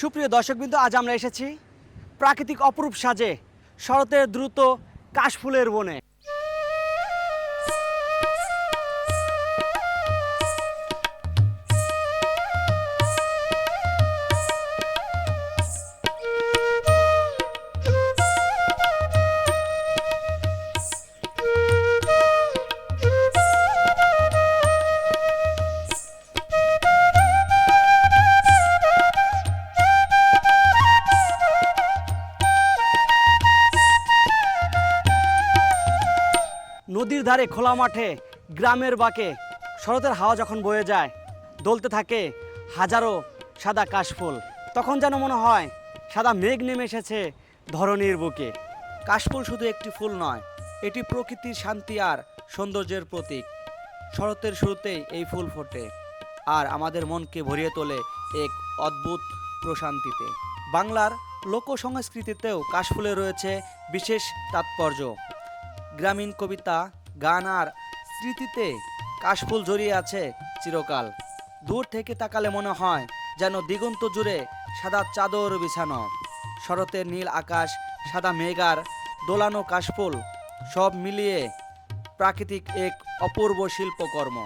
সুপ্রিয় দর্শকবৃন্দ আজ আমরা এসেছি প্রাকৃতিক অপরূপ সাজে শরতের দ্রুত কাশফুলের বনে। নদীর ধারে খোলা মাঠে, গ্রামের বাঁকে, শরতের হাওয়া যখন বয়ে যায়, দলতে থাকে হাজারো সাদা কাশফুল। তখন যেন মনে হয় সাদা মেঘ নেমে এসেছে ধরণীর বুকে। কাশফুল শুধু একটি ফুল নয়, এটি প্রকৃতির শান্তি আর সৌন্দর্যের প্রতীক। শরতের শুরুতেই এই ফুল ফোটে আর আমাদের মনকে ভরিয়ে তোলে এক অদ্ভুত প্রশান্তিতে। বাংলার লোক সংস্কৃতিতেও কাশফুলে রয়েছে বিশেষ তাৎপর্য। গ্রামীণ কবিতা, গান আর স্মৃতিতে কাশফুল জড়িয়ে আছে চিরকাল। দূর থেকে তাকালে মনে হয় যেন দিগন্ত জুড়ে সাদা চাদর বিছানো। শরতের নীল আকাশ, সাদা মেঘার দোলানো কাশফুল সব মিলিয়ে প্রাকৃতিক এক অপূর্ব শিল্পকর্ম।